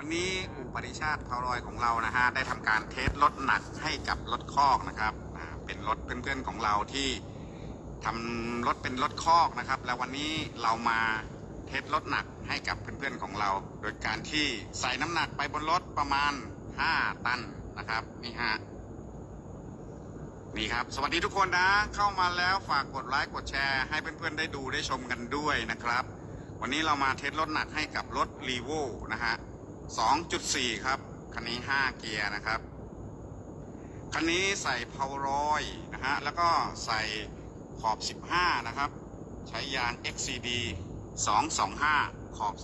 วันนี้อู่ปริชาติพาวรอยของเรานะฮะได้ทำการเทสรถหนักให้กับรถคอกนะครับเป็นรถเพื่อนๆของเราที่ทำรถเป็นรถคอกนะครับ แล้ววันนี้เรามาเทสรถหนักให้กับเพื่อนๆของเรา โดยการที่ใส่น้ำหนักไปบนรถประมาณ 5 ตันนะครับนี่ฮะนี่ครับ สวัสดีทุกคนนะ เข้ามาแล้วฝากกดไลค์กดแชร์ ให้เพื่อนๆได้ดูได้ชมกันด้วยนะครับ วันนี้เรามาเทสรถหนักให้กับรถ r ีโวนะฮะ 2.4 ครับ คันนี้ 5 เกียร์นะครับ คันนี้ใส่เพารอยนะฮะ แล้วก็ใส่ขอบ 15 นะครับ ใช้ยาง XCD 225 ขอบ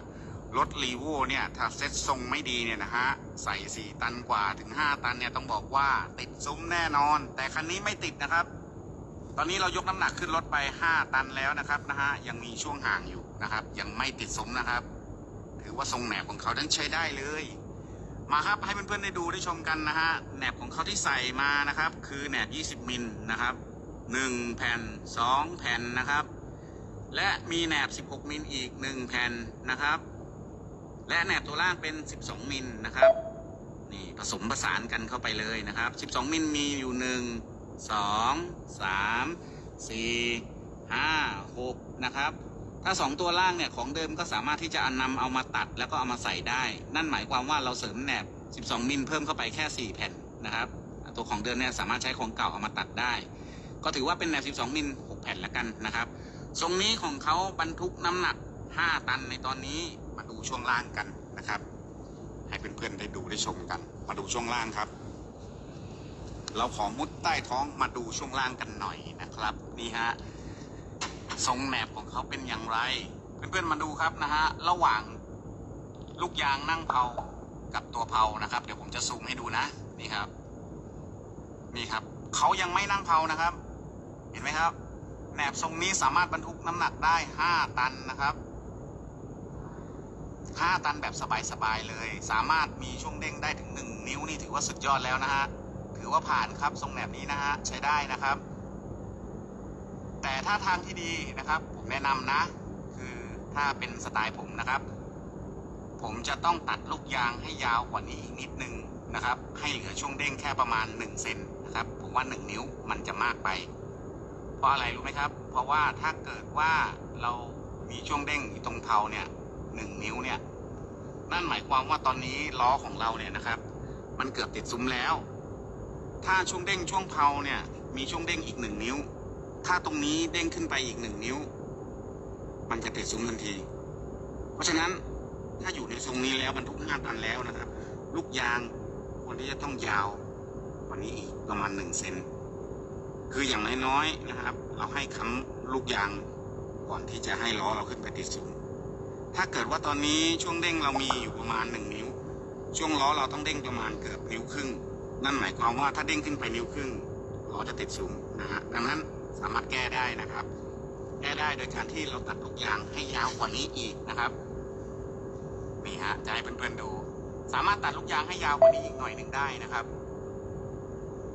15 รถรีโวเนี่ย ถ้าเซ็ตทรงไม่ดีเนี่ยนะฮะ ใส่ 4 ตันกว่าถึง 5 ตันเนี่ย ต้องบอกว่าติดซุ้มแน่นอน แต่คันนี้ไม่ติดนะครับ ตอนนี้เรายกน้ำหนักขึ้นรถไป 5 ตันแล้วนะครับนะฮะ ยังมีช่วงห่างอยู่นะครับ ยังไม่ติดซุ้มนะครับ ถือว่าทรงแหนบของเขานั้นใช้ได้เลย มาครับให้เพื่อนๆได้ดูได้ชมกันนะฮะแหนบของเขาที่ใส่มานะครับ คือแหนบ 20มิลนะครับ 1 แผ่น 2 แผ่นนะครับ และมีแหนบ 16มิลอีก 1 แผ่นนะครับ และแหนบตัวล่างเป็น 12มิลนะครับนี่ผสมผสานกันเข้าไปเลยนะครับ 12 มิลมีอยู่ 1 2 3 4 5 6 นะครับ ถ้า 2 ตัวล่างเนี่ยของเดิมก็สามารถที่จะนำเอามาตัดแล้วก็เอามาใส่ได้ นั่นหมายความว่าเราเสริมแหนบ 12 มิลเพิ่มเข้าไปแค่ 4 แผ่นนะครับ ตัวของเดิมเนี่ยสามารถใช้ของเก่าเอามาตัดได้ ก็ถือว่าเป็นแหนบ 12 มิล 6 แผ่นแล้วกันนะครับ ทรงนี้ของเขาบรรทุกน้ำหนัก 5 ตันในตอนนี้มาดูช่วงล่างกันนะครับ ให้เพื่อนๆได้ดูได้ชมกัน มาดูช่วงล่างครับ เราขอมุดใต้ท้องมาดูช่วงล่างกันหน่อยนะครับ นี่ฮะ ทรงแหนบของเขาเป็นอย่างไร เพื่อนๆมาดูครับนะฮะ ระหว่างลูกยางนั่งเผากับตัวเผานะครับ เดี๋ยวผมจะซูมให้ดูนะ นี่ครับ นี่ครับ เขายังไม่นั่งเผานะครับ เห็นไหมครับ แหนบทรงนี้สามารถบรรทุกน้ำหนักได้ 5 ตันนะครับ 5 ตันแบบสบายๆเลย สามารถมีช่วงเด้งได้ถึง 1 นิ้วนี่ถือว่าสุดยอดแล้วนะฮะ ถือว่าผ่านครับทรงแหนบนี้นะฮะ ใช้ได้นะครับ แต่ถ้าทางที่ดีนะครับ ผมแนะนำนะ คือถ้าเป็นสไตล์ผมนะครับ ผมจะต้องตัดลูกยางให้ยาวกว่านี้อีกนิดนึงนะครับ ให้เหลือช่วงเด้งแค่ประมาณ1เซนนะครับ ผมว่า 1 นิ้วมันจะมากไป เพราะอะไรรู้ไหมครับ เพราะว่าถ้าเกิดว่าเรามีช่วงเด้งอยู่ตรงเทาเนี่ยหนึ่งนิ้วเนี่ย นั่นหมายความว่าตอนนี้ล้อของเราเนี่ยนะครับ มันเกือบติดซุ้มแล้ว ถ้าช่วงเด้งช่วงเผาเนี่ย มีช่วงเด้งอีกหนึ่งนิ้ว ถ้าตรงนี้เด้งขึ้นไปอีกหนึ่งนิ้ว มันจะติดซุ้มทันที เพราะฉะนั้นถ้าอยู่ในทรงนี้แล้วบรรทุกห้าตันแล้วนะครับ ลูกยางควรที่จะต้องยาวกว่านี้อีกประมาณหนึ่งเซนคืออย่างน้อยๆนะครับ เราให้ค้ำลูกยางก่อนที่จะให้ล้อเราขึ้นไปติดซุ้มถ้าเกิดว่าตอนนี้ช่วงเด้งเรามีอยู่ประมาณหนึ่งนิ้ว ช่วงล้อเราต้องเด้งประมาณเกือบนิ้วครึ่ง นั่นหมายความว่าถ้าเด้งขึ้นไปนิ้วครึ่งล้อจะติดซุ้มนะฮะดังนั้น สามารถแก้ได้นะครับ แก้ได้โดยการที่เราตัดลูกยางให้ยาวกว่านี้อีกนะครับนี่ฮะจะให้เพื่อนๆดู สามารถตัดลูกยางให้ยาวกว่านี้อีกหน่อยหนึ่งได้นะครับ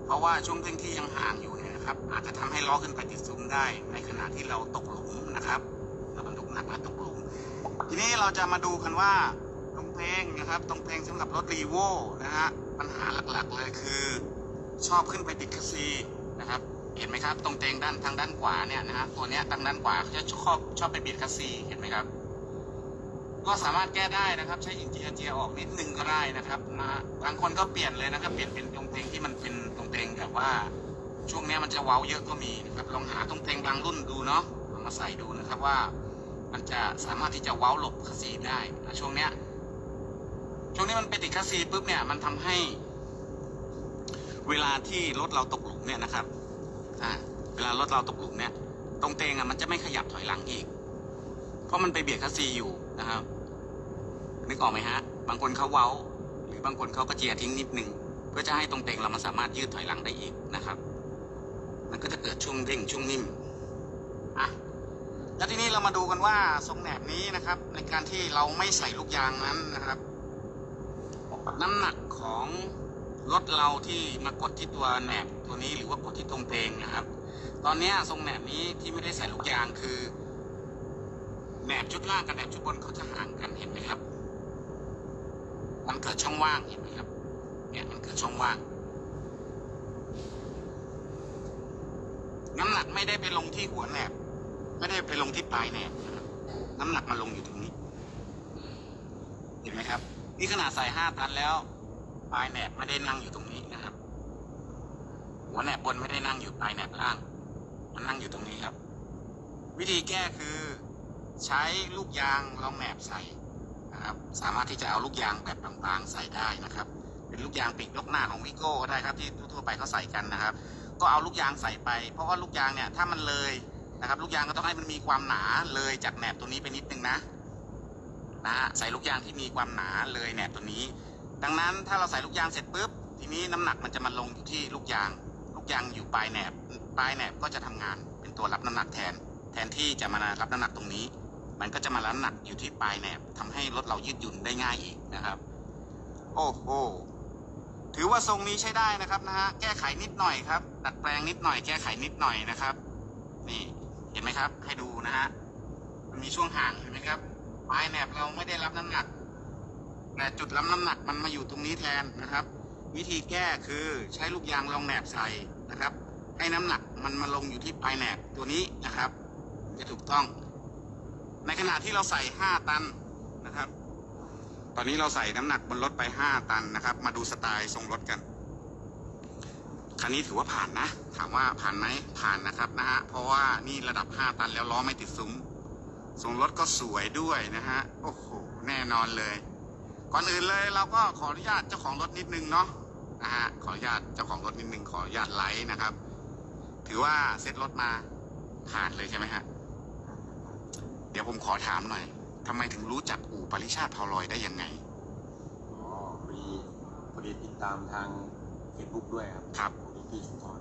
เพราะว่าช่วงเด้งที่ยังห่างอยู่เนี่ยนะครับ อาจจะทำให้ล้อขึ้นไปติดซุ้มได้ ในขณะที่เราตกหลุมนะครับเราบรรทุกหนักและตกหลุม ทีนี้เราจะมาดูกันว่าตรงเพลงนะครับ ตรงเพลงสำหรับรถรีโวนะฮะปัญหาหลักๆเลยคือ ชอบขึ้นไปติดคัสซีนะครับ เห็นไหมครับ ตรงเตงด้านทางด้านขวาเนี่ยนะฮะตัวเนี้ยทางด้านขวาเขาจะชอบชอบไปบิดคัสซีเห็นไหมครับ ก็สามารถแก้ได้นะครับ ใช้อินเจียเจียออกนิดนึงก็ได้นะครับนะบางคนก็เปลี่ยนเลยนะครับเปลี่ยนเป็นตรงเตงที่มันเป็นตรงเตงแบบว่า ช่วงเนี้ยมันจะเว้าเยอะก็มีนะครับลองหาตรงเตงบางรุ่นดูเนาะเอามาใส่ดูนะครับว่า มันจะสามารถที่จะเว้าหลบคัสซีได้นะช่วงเนี้ยช่วงนี้มันไปติดคัสซีปุ๊บเนี่ยมันทำให้ เวลาที่รถเราตกหลุมเนี่ยนะครับ อ่าเวลารถเราตกหลุมเนี่ย ตรงเตงอะมันจะไม่ขยับถอยหลังอีก เพราะมันไปเบียดคัสซีอยู่นะครับ นึกออกไหมฮะ บางคนเขาเว้า หรือบางคนเขาก็เจียทิ้งนิดนึง เพื่อจะให้ตรงเตงเรามันสามารถยืดถอยหลังได้อีกนะครับ มันก็จะเกิดช่วงเด้งช่วงนิ่มอะแล้วทีนี้เรามาดูกันว่าทรงแหนบนี้นะครับ ในการที่เราไม่ใส่ลูกยางนั้นนะครับ น้ำหนักของ รถเราที่มากดที่ตัวแหนบตัวนี้หรือว่ากดที่ตรงเพลงนะครับ ตอนนี้ทรงแหนบนี้ที่ไม่ได้ใส่ลูกยางคือแหนบชุดล่างกับแหนบชุดบนเขาจะห่างกันเห็นไหมครับ มันเกิดช่องว่างเห็นไหมครับ เนี่ยมันเกิดช่องว่าง น้ำหนักไม่ได้ไปลงที่หัวแหนบ ไม่ได้ไปลงที่ปลายแหนบน้ำหนักมันลงอยู่ตรงนี้ เห็นไหมครับ นี่ขนาดใส่ห้าตันแล้ว ลายแหนบไม่ได้นั่งอยู่ตรงนี้นะครับ หัวแหนบบนไม่ได้นั่งอยู่ปลายแหนบล่าง มันนั่งอยู่ตรงนี้ครับ วิธีแก้คือ ใช้ลูกยางรองแหนบใส่นะครับ สามารถที่จะเอาลูกยางแบบบางๆใส่ได้นะครับ เป็นลูกยางปีกยกหน้าของวิโก้ก็ได้ครับ ที่ทั่วไปเขาใส่กันนะครับ ก็เอาลูกยางใส่ไป เพราะว่าลูกยางเนี่ยถ้ามันเลยนะครับ ลูกยางก็ต้องให้มันมีความหนาเลยจากแหนบตัวนี้ไปนิดนึงนะนะฮะใส่ลูกยางที่มีความหนาเลยแหนบตัวนี้ ดังนั้นถ้าเราใส่ลูกยางเสร็จปุ๊บทีนี้น้ำหนักมันจะมาลงอยู่ที่ลูกยาง ลูกยางอยู่ปลายแหนบปลายแหนบก็จะทำงานเป็นตัวรับน้ำหนักแทน แทนที่จะมารับน้ำหนักตรงนี้ มันก็จะมารับน้ำหนักอยู่ที่ปลายแหนบทำให้รถเรายืดหยุ่นได้ง่ายอีกนะครับ โอ้โหถือว่าทรงนี้ใช้ได้นะครับนะฮะแก้ไขนิดหน่อยครับ ดัดแปลงนิดหน่อย แก้ไขนิดหน่อยนะครับ นี่เห็นไหมครับ ให้ดูนะฮะมันมีช่วงห่างเห็นไหมครับ ปลายแหนบเราไม่ได้รับน้ำหนัก แต่จุดรับน้ำหนักมันมาอยู่ตรงนี้แทนนะครับ วิธีแก้คือใช้ลูกยางรองแหนบใส่นะครับ ให้น้ำหนักมันมาลงอยู่ที่ปลายแหนบตัวนี้นะครับ จะถูกต้อง ในขณะที่เราใส่ 5 ตันนะครับ ตอนนี้เราใส่น้ำหนักบนรถไป 5 ตันนะครับ มาดูสไตล์ทรงรถกันคันนี้ถือว่าผ่านนะ ถามว่าผ่านไหมผ่านนะครับนะฮะเพราะว่านี่ระดับ 5 ตันแล้วล้อไม่ติดซุ้มทรงรถก็สวยด้วยนะฮะโอ้โหแน่นอนเลย ก่อนอื่นเลยเราก็ขออนุญาตเจ้าของรถนิดนึงเนาะนะฮะขออนุญาตเจ้าของรถนิดนึงขออนุญาตไลฟ์นะครับ ถือว่าเซ็ตรถมาผ่านเลยใช่ไหมฮะเดี๋ยวผมขอถามหน่อยทำไมถึงรู้จักอู่ปริชาติพาวลอยได้ยังไงอ๋อพอดีพอดีติดตามทางเฟซบุ๊กด้วยครับครับพอดีพี่สุนทร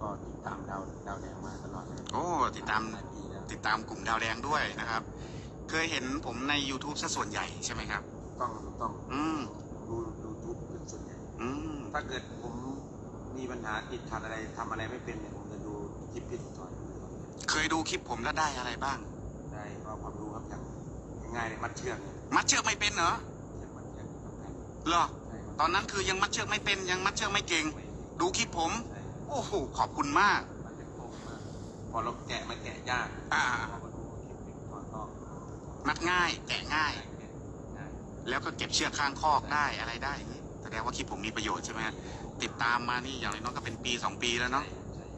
ก็ติดตามดาวดาวแดงมาตลอดเลยโอ้ติดตามหลายปีแล้วติดตามกลุ่มดาวแดงด้วยนะครับ เคยเห็นผมใน YouTube ซะส่วนใหญ่ใช่ไหมครับ ต้องต้องอืมดูดูทูบเป็นส่วนใหญ่อืมถ้าเกิดผมมีปัญหาติดขัดอะไรทำอะไรไม่เป็นเนี่ยผมจะดูคลิปพี่สุนทรเคยดูคลิปผมแล้วได้อะไรบ้าง ได้ก็ความรู้ครับอย่างง่ายๆเลยมัดเชือกเนี่ยมัดเชือกไม่เป็นเหรอเชือกมัดเชือกสำคัญเหรอ ใช่ครับตอนนั้นคือยังมัดเชือกไม่เป็นยังมัดเชือกไม่เก่ง ดูคลิปผม ใช่โอ้โหขอบคุณมาก มันจะโค้งมากพอเราแกะมันแกะยากอ่า พอมาดูคลิปพี่สุนทรก็ มัดง่ายแกะง่าย แล้วก็เก็บเชือกข้างคอกได้อะไรได้แสดงว่าคลิปผมมีประโยชน์ใช่ไหมติดตามมานี่อย่างน้อยก็เป็นปีสองปีแล้วเนาะ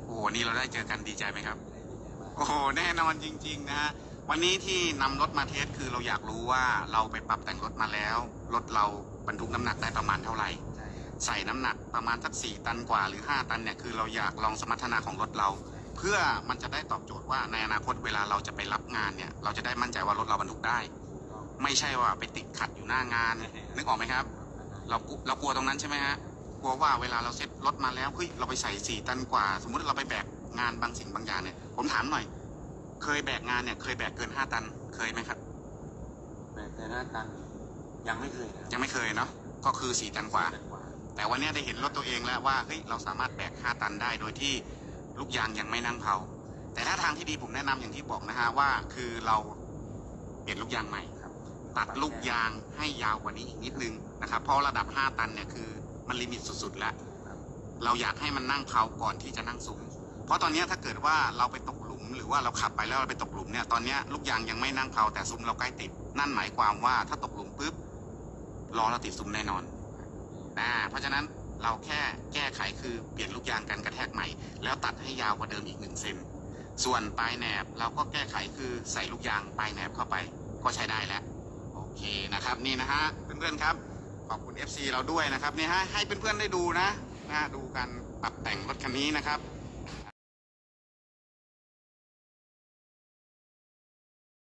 โอ้โหนี่เราได้เจอกันดีใจไหมครับโอ้โหแน่นอนจริง ๆ นะวันนี้ที่นำรถมาเทสคือเราอยากรู้ว่าเราไปปรับแต่งรถมาแล้วรถเราบรรทุกน้ำหนักได้ประมาณเท่าไหร่ ใส่น้ำหนักประมาณสักสี่ตันกว่าหรือ 5 ตันเนี่ยคือเราอยากลองสมรรถนะของรถเรา เพื่อมันจะได้ตอบโจทย์ว่าในอนาคตเวลาเราจะไปรับงานเนี่ย เราจะได้มั่นใจว่ารถเราบรรทุกได้ ไม่ใช่ว่าไปติดขัดอยู่หน้างาน นึกออกไหมครับ เรากลัวเรากลัวตรงนั้นใช่ไหมฮะกลัวว่าเวลาเราเซ็ตรถมาแล้วเฮ้ยเราไปใส่สี่ตันกว่า สมมุติเราไปแบกงานบางสิ่งบางอย่างเนี่ย ผมถามหน่อย เคยแบกงานเนี่ยเคยแบกเกินห้าตันเคยไหมครับแต่แต่หน้าตันยังไม่เคยนะยังไม่เคยเนาะก็คือสี่ตันกว่าตันกว่าแต่วันเนี้ยได้เห็นรถตัวเองแล้วว่าเฮ้ยเราสามารถแบกห้าตันได้โดยที่ลูกยางยังไม่นั่งเผาแต่ถ้าทางที่ดีผมแนะนำอย่างที่บอกนะฮะว่าคือเราเปลี่ยนลูกยางใหม่ครับ ตัดลูกยางให้ยาวกว่านี้อีกนิดนึงนะครับ เพราะระดับ 5 ตันเนี่ยคือมันลิมิตสุดๆแล้ว เราอยากให้มันนั่งเผาก่อนที่จะนั่งซุ้มเพราะตอนนี้ถ้าเกิดว่าเราไปตกหลุม หรือว่าเราขับไปแล้วเราไปตกหลุมเนี่ยตอนนี้ลูกยางยังไม่นั่งเผาแต่ซุ้มเราใกล้ติด นั่นหมายความว่าถ้าตกหลุมปุ๊บล้อเราติดซุ้มแน่นอนนะเพราะฉะนั้นเราแค่แก้ไขคือเปลี่ยนลูกยางกันกระแทกใหม่ แล้วตัดให้ยาวกว่าเดิมอีกหนึ่งเซนส่วนปลายแหนบเราก็แก้ไขคือใส่ลูกยางปลายแหนบเข้าไปก็ใช้ได้แล้ว เคนะครับนี่นะฮะเพื่อนๆครับขอบคุณ FC เราด้วยนะครับนี่ฮะให้เพื่อนๆได้ดูนะนะฮะดูการปรับแต่งรถคันนี้นะครับ